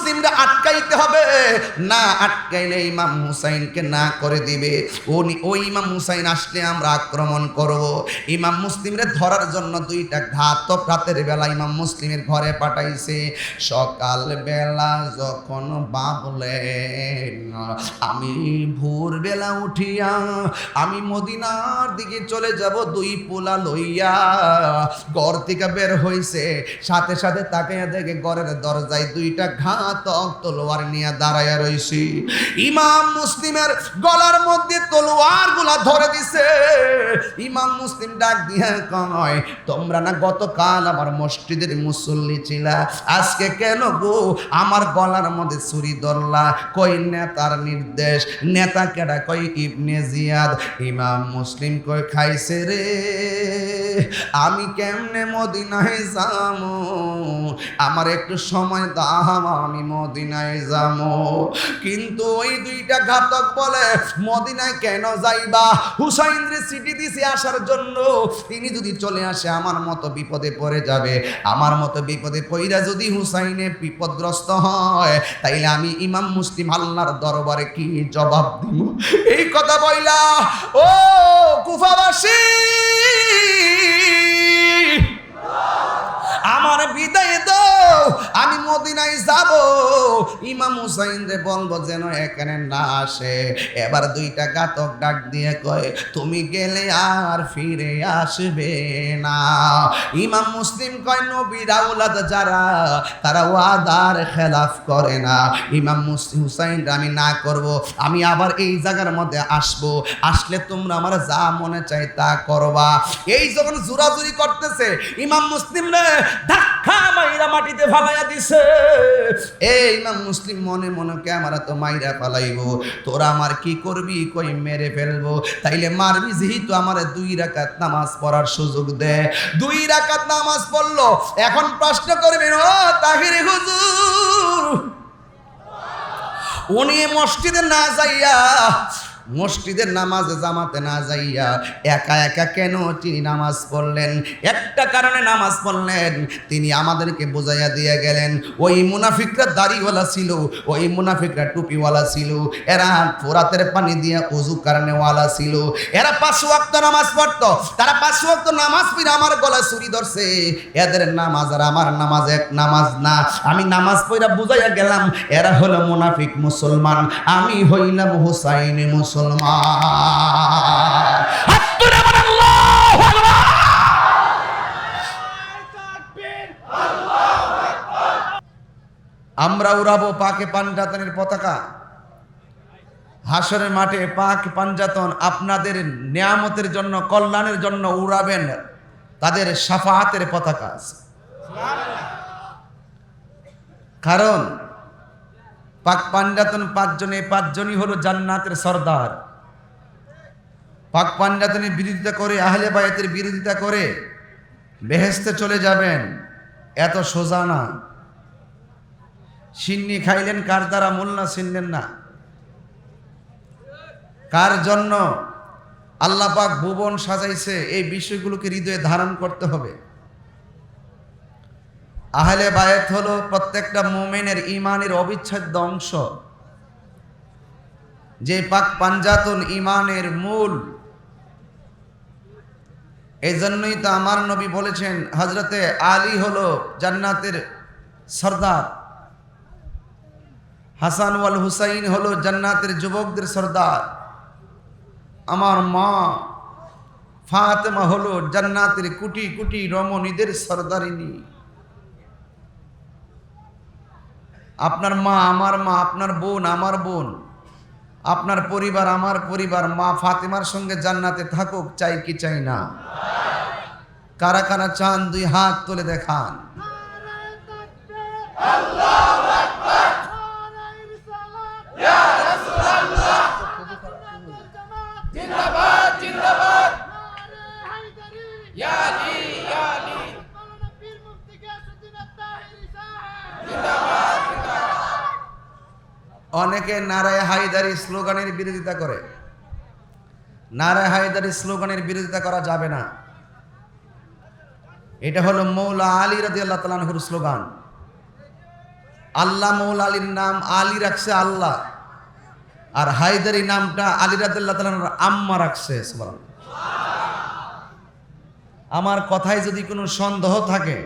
মুসলিমরা আটকাইতে হবে। না আটকাইলে ইমাম হুসাইনকে না করে দিবে। উনি ওই ইমাম হুসাইন আসলে আমরা আক্রমণ করব। ইমাম মুসলিমরে ধরার জন্য দুইটা ঘাতক রাতের বেলা ইমাম মুসলিমের ঘরে পাঠাইছে। সকাল বেলা যখন বাবলেন, আমি ভোরবেলা উঠিয়া আমি মদিনার দিকে চলে যাব, দুই পোলা লইয়া ঘর থেকে বের হইছে। সাথে সাথে তাকে দেখে ঘরের দরজায় দুইটা ঘাতক তলোয়ার নিয়ে রইছি। ইমাম মুসলিমের গলার মধ্যে তলোয়ারগুলা ধরে দিছে। ইমাম মুসলিম ডাক দিয়ে কয়, তোমরা না গতকাল আমার মসজিদের মুসল্লি ছিলা, আজকে কেন গো? আমার গলার মধ্যে ছুরি ধরলা। কই নেতার নির্দেশ? নেতা কেডা? কই ইবনে জিয়াদ? ইমাম মুসলিম কই খাইছে রে। আমি কেমনে মদিনায় যামো আমার একটু সময় দাম আমি মদিনায় যামো। কিন্তু ওই দুইটা ঘাতক বলে, মদিনায় কেন যাইবা? হুসাইন রে সিটি দিছে আসার জন্য। তিনি যদি চলে আসে, আমার মতো বিপদে পড়ে যাবে। আমার মতো বিপদে পইরা যদি হুসাইনে বিপদগ্রস্ত হয়, তাইলে আমি ইমাম মুসলিম আল্লাহর দরবারে কি জবাব দিব? এই কথা বইলা, ও কুফাবাসী! আমার বিদায় দাও। আমি মদিনায় যাব। ইমাম হুসাইন রে বলব যেন এখানে না আসে। এবার দুইটা গাতক ডাক দিয়ে কয়, তুমি গেলে আর ফিরে আসবে না। ইমাম মুসলিম কয়, নবীর আউলাদ যারা, তারা ওয়াদার খেলাফ করে না। ইমাম মুসলিম হুসাইন আমি না করব, আমি আবার এই জায়গার মধ্যে আসব। আসলে তোমরা আমার যা মনে চাই তা করবা। এই যখন জোরাজুরি করতেছে, ইমাম মুসলিম রে মাটিতে ফালাইয়া দিছে। এই ইমাম মুসলিম মনে মনে ক্যামেরা তো মাইরা ফালাইবো? তোরা আমার কি করবি? কই মেরে ফেলব? তাইলে মারবি যেহেতু আমার দুই রাকাত নামাজ পড়ার সুযোগ দে। দুই রাকাত নামাজ পড়ল, এখন প্রশ্ন করবেন ও তাহিরে হুজুর, উনি মসজিদে না যাইয়া মসজিদের নামাজে জামাতে না যাইয়া একা একা কেন তিনি নামাজ পড়লেন? একটা কারণে নামাজ পড়লেন। তিনি আমাদেরকে বুঝাইয়া দিয়ে গেলেন, ওই মুনাফিকরা দাড়িওয়ালা ছিল, ওই মুনাফিকরা টুপিওয়ালা ছিল, এরা ফোরাতের পানি দিয়ে উজু কারণেওয়ালা ছিল। এরা পাঁচ নামাজ পড়তো, তারা পাঁচ নামাজ পড়ে আমার গলায় ছুরি ধরছে। এদের নামাজ আর আমার নামাজ এক নামাজ না। আমি নামাজ পড়া বুঝাইয়া গেলাম, এরা হলো মুনাফিক মুসলমান। আমি হইলাম হুসাইনি মুসলমান। আমরা উড়াবো পাকে পাঞ্জাতনের পতাকা। হাসরের মাঠে পাক পাঞ্জাতন আপনাদের নিয়ামতের জন্য কল্যাণের জন্য উড়াবেন। তাদের সাফাহাতের পতাকা আছে। কারণ পাক পাঞ্জাতন পাঁচজনে, পাঁচজনই হলো জান্নাতের সর্দার। পাক পাঞ্জাতনের বিরোধিতা করে, আহলে বায়াতের বিরোধিতা করে বেহেস্তে চলে যাবেন, এত সোজা না। সিন্নি খাইলেন কার দ্বারা, মোল্লা চিনলেন না। কার জন্য? আল্লাহ পাক ভুবন সাজাইছে, এই বিষয়গুলোকে হৃদয়ে ধারণ করতে হবে। আহলে বায়াত হলো প্রত্যেকটা মোমেনের ইমানের অবিচ্ছেদ্য অংশ। যে পাক পাঞ্জাতন ইমানের মূল। এই জন্যই তো আমার নবী বলেছেন হজরতে আলী হলো জান্নাতের সর্দার। হাসান ওয়াল হুসাইন হলো জান্নাতের যুবকদের সর্দার। আমার মা ফাতেমা হলো জান্নাতের কুটি কুটি রমণীদের সর্দারিনী। আপনার মা আমার মা, আপনার বোন আমার বোন, আপনার পরিবার আমার পরিবার, মা ফাতেমার সঙ্গে জান্নাতে থাকুক, চাই কি চাই না? কারা কারা চান দুই হাত তুলে দেখান। জিন্দাবাদ জিন্দাবাদ ইয়া আলী ইয়া আলী অনেকে নারায় হায়দারি স্লোগানের বিরোধিতা করে। নারায় হায়দারি স্লোগানের বিরোধিতা করা যাবে না। এটা হলো মৌলা আলী রাজি আল্লাহ তালানহুর স্লোগান। আল্লাহ মৌল আলীর নাম আলী রাখছে আল্লাহ, আর হায়দারি নামটা আলী রাদুল্লাহ তালার আম্মা রাখছে আমার কথায় যদি কোনো সন্দেহ থাকে,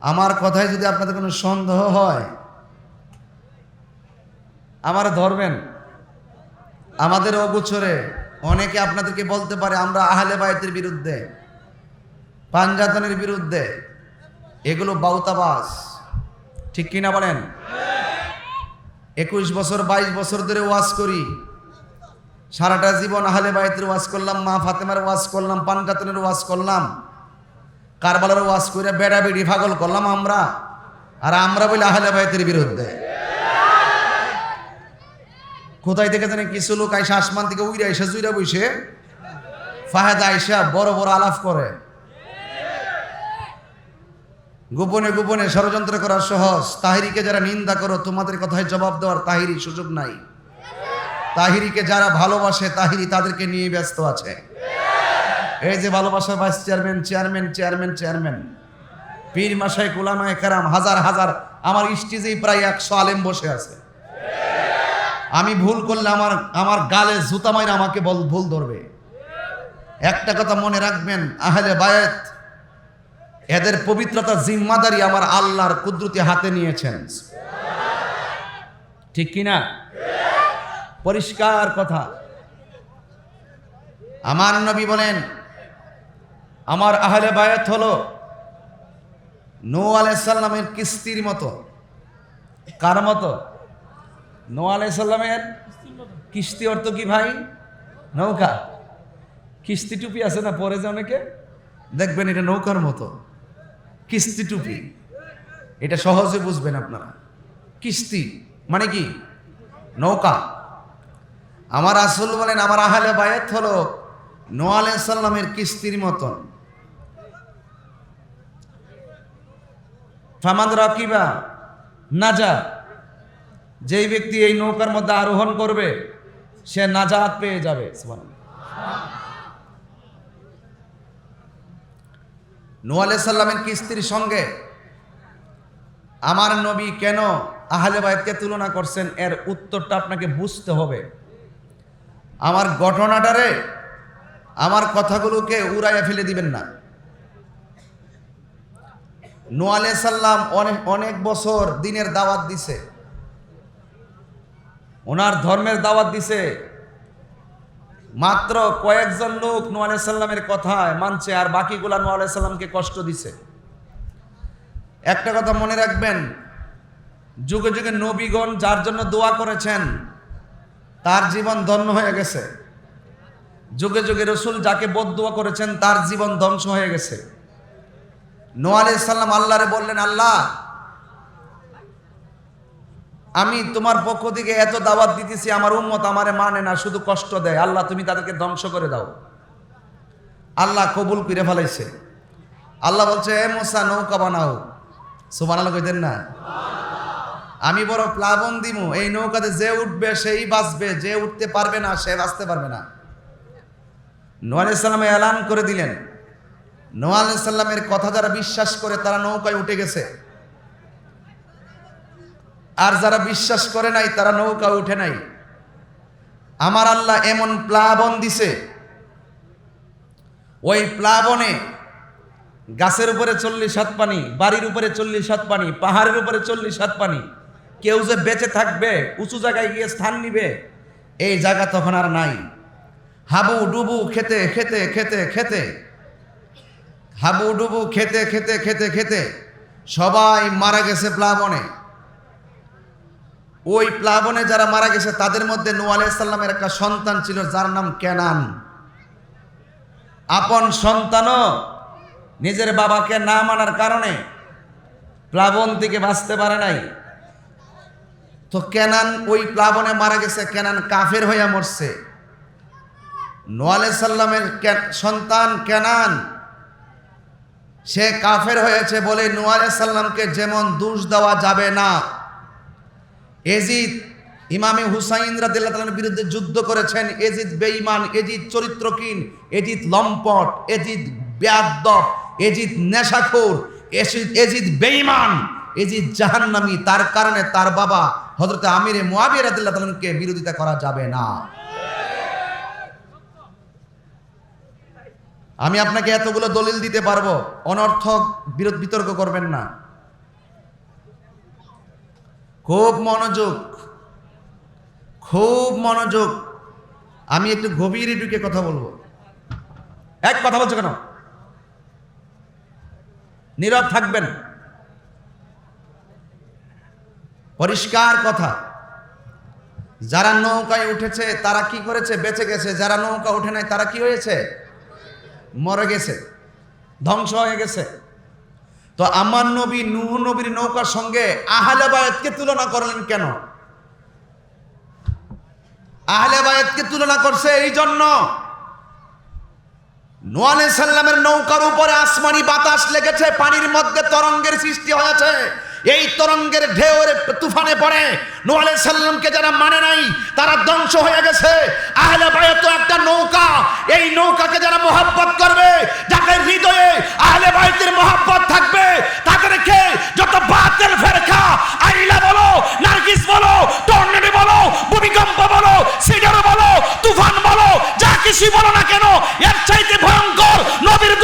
আমার কথায় যদি আপনাদের কোনো সন্দেহ হয় আমার ধরবেন? আমাদের অগোচরে অনেকে আপনাদেরকে বলতে পারে, আমরা আহলে বায়তের বিরুদ্ধে, পাঞ্জাতনের বিরুদ্ধে, এগুলো বাউতাবাস ঠিক কিনা বলেন? একুশ বছর, বাইশ বছর ধরে ওয়াজ করি। সারাটা জীবন আহলে বাইতের ওয়াজ করলাম, মা ফাতেমার ওয়াজ করলাম, পাঞ্জাতনের ওয়াজ করলাম। কারবালার ওয়াজ করে বেড়া বেড়ি পাগল করলাম আমরা। আর আমরা বলি আহলে বাইতের বিরুদ্ধে। কোথায় থেকে জানি কিছু লোক আইসা আসমান থেকে উইরা আইসা জুইরা বইসে, ফাহেদা আইসা বড় বড় আলাপ করে। গোপনে গোপনে ষড়যন্ত্র করা সহজ। তাহিরিকে যারা নিন্দা করো, তোমাদের কথায় জবাব দেওয়ার তাহিরি সুযোগ নাই। তাহিরিকে যারা ভালোবাসে, তাহিরি তাদেরকে নিয়ে ব্যস্ত আছে। এই যে ভালোবাসার vice chairman chairman chairman chairman. পীর মাসাই কুলামায় কারাম হাজার হাজার, আমার স্টেজেই প্রায় একশো আলেম বসে আছে। ভুল করলে আমার আমার গালে জুতা মাইরা আমাকে বল, ভুল ধরবে। একটা কথা মনে রাখবেন, আহলে বায়াত এদের পবিত্রতা জিম্মাদারি আমার আল্লাহর কুদরতি হাতে নিয়েছেন। ঠিক কি না? পরিষ্কার কথা। আমার নবী বলেন, আমার আহলে বায়াত হলো নো আলাইসাল্লামের কিস্তির মতো। কার মতো? নো আলাইসাল্লামের কিস্তি অর্থ কি ভাই? নৌকা। কিস্তি টুপি আছে না পরে যে অনেকে? দেখবেন এটা নৌকার মতো। কিস্তি টুপি। এটা সহজে বুঝবেন আপনারা। কিস্তি মানে কি? নৌকা। আমার আসল বলেন, আমার আহলে বায়াত হলো নোয়াল সাল্লামের কিস্তির মতন। ফামাদ রাকিবা নাজা। যেই ব্যক্তি এই নৌকার মধ্যে আরোহণ করবে, সে নাজাত পেয়ে যাবে। আলাইহিস সাল্লামের কিস্তির সঙ্গে আমার নবী কেন আহলে বাইতকে তুলনা করছেন, এর উত্তরটা আপনাকে বুঝতে হবে। আমার ঘটনাটারে, আমার কথাগুলোকে উড়াইয়া ফেলে দিবেন না। আলাইহিস সাল্লাম অনেক অনেক বছর দিনের দাওয়াত দিছে। ওনার ধর্মের দাওয়াত দিছে। মাত্র কয়েকজন লোক আলাইহিস সাল্লামের কথায় মানছে আর বাকিগুলা আলাইহিস সাল্লামকে কষ্ট দিছে। একটা কথা মনে রাখবেন, যুগে যুগে নবীগণ যার জন্য দোয়া করেছেন, তার জীবন ধন্য হয়ে গেছে। যুগে যুগে রসুল যাকে বদুয়া করেছেন, তার জীবন ধ্বংস হয়ে গেছে। নোয়া আলাইহিস সাল্লাম আল্লাহরে বললেন, আল্লাহ আমি তোমার পক্ষ থেকে এত দাওয়াত দিতেছি, আমার উম্মত আমারে মানে না, শুধু কষ্ট দেয়। আল্লাহ, তুমি তাদেরকে ধ্বংস করে দাও। আল্লাহ কবুল করে ফেলাইছে। আল্লাহ বলছে, এ মোসা, নৌকা বানাও। সুবহানাল্লাহ কইতেন না? আমি বড় প্লাবন দিমু। এই নৌকাতে যে উঠবে, সেই বাঁচবে। যে উঠতে পারবে না, সে বাঁচতে পারবে না। নোয়া আলাইহিস এলান করে দিলেন। নোয়া আলাইহিস সাল্লামের কথা যারা বিশ্বাস করে, তারা নৌকায় উঠে গেছে। আর যারা বিশ্বাস করে নাই, তারা নৌকা উঠে নাই। আমার আল্লাহ এমন প্লাবন দিছে, ওই প্লাবনে গাছের উপরে চল্লিশ হাত পানি, বাড়ির উপরে চল্লিশ হাত পানি, পাহাড়ের উপরে চল্লিশ হাত পানি। কেউ যে বেঁচে থাকবে, উঁচু জায়গায় গিয়ে স্থান নিবে, এই জায়গা তখন আর নাই। হাবু ডুবু খেতে খেতে খেতে খেতে, হাবু ডুবু খেতে খেতে খেতে খেতে সবাই মারা গেছে প্লাবনে। ওই প্লাবনে যারা মারা গেছে, তাদের মধ্যে নূহ আলাইহিস সাল্লামের একটা সন্তান ছিল, যার নাম কেনান। আপন সন্তানও নিজের বাবাকে না মানার কারণে প্লাবন থেকে বাঁচতে পারে নাই। তো কেনান ওই প্লাবনে মারা গেছে, কেনান কাফের হইয়া মরছে। নোয়া আলাইহিস সাল্লামের সন্তান কেনান, সে কাফের হয়েছে বলে নোয়া আলাইহিস সাল্লামকে যেমন দোষ দেওয়া যাবে না। এজিদ, ইমামে হুসাইন রাদিল্লাহ বিরুদ্ধে যুদ্ধ করেছেন। এজিদ বেঈমান, এজিদ চরিত্রহীন, এজিদ লম্পট, এজিদ বেয়াদ্দব এজিদ নেশাখোর এজিদ এজিদ বেঈমান যে জাহান্নামী। তার কারণে তার বাবা হজরত আমিরে মুয়াবিয়া রাদিল্লাহ তাআলাকে বিরোধিতা করা যাবে না। আমি আপনাকে এতগুলো দলিল দিতে পারব, অনর্থক বিরোধ বিতর্ক করবেন না। খুব মনোযোগ খুব মনোযোগ। আমি একটু গভীরে ঢুকে কথা বলব। এক, কথা বলছো কেন? নীরব থাকবেন। পরিষ্কার কথা। যারা নৌকায় উঠেছে, তারা কি করেছে? বেঁচে গেছে। যারা নৌকা উঠে নাই, তারা কি হয়েছে? মরে গেছে। ধ্বংস হয়ে গেছে। তো আমার নবী নূহ নবীর নৌকার সঙ্গে আহলে বায়াতকে তুলনা করলেন কেন? আহলে বায়াতকে তুলনা করছে এই জন্য নোয়ালে সাল্লামের নৌকার উপরে আসমানি বাতাস লেগেছে, পানির মধ্যে তরঙ্গের সৃষ্টি হয়েছে। এই তরঙ্গের তুফানে পড়ে। নোয়ালে সাল্লামকে যারা মানে নাই, তারা ধ্বংস হয়ে গেছে। আহলে বায়াত একটা নৌকা। এই নৌকাকে যারা মোহাব্বত করবে, যাদের হৃদয়ে আহলে বায়াতের মোহাব্বত থাকবে, তাদেরকে যত বাতের ফেরকা, আইলা বলো, নার্গিস বলো, টর্নেডো বলো, ভূমিকম্প বলো, সিডার বলো, তুফান বলো, যা কিছু বলো না কেন, এর চাইতে ভয়ঙ্কর নবীর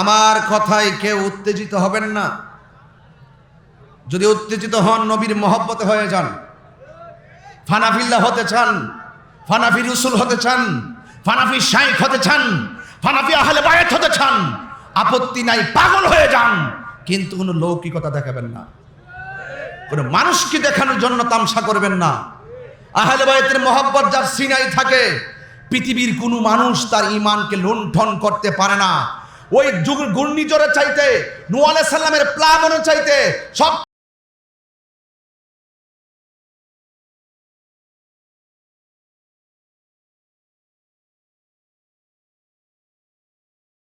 আমার কথায় কেউ উত্তেজিত হবেন না। যদি উত্তেজিত হন, নবীর মহব্বতে হয়ে যান। ফানাফিল্লা হতে চান, ফানাফি রসুল হতে চান, ফানাফি শাইখ হতে চান, ফানাফি আহলে বায়াত হতে চান, আপত্তি নাই, পাগল হয়ে যান, কিন্তু কোনো লৌকিকতা দেখাবেন না। কোনো মানুষকে দেখানোর জন্য তামসা করবেন না। আহলে বায়াতের মহব্বত যার সিনাই থাকে, পৃথিবীর কোনো মানুষ তার ইমানকে লুণ্ঠন করতে পারে না। ওই যুগ ঘূর্ণিঝড়ের চাইতে নুয়ালে সাল্লামের প্লাবনের চাইতে সব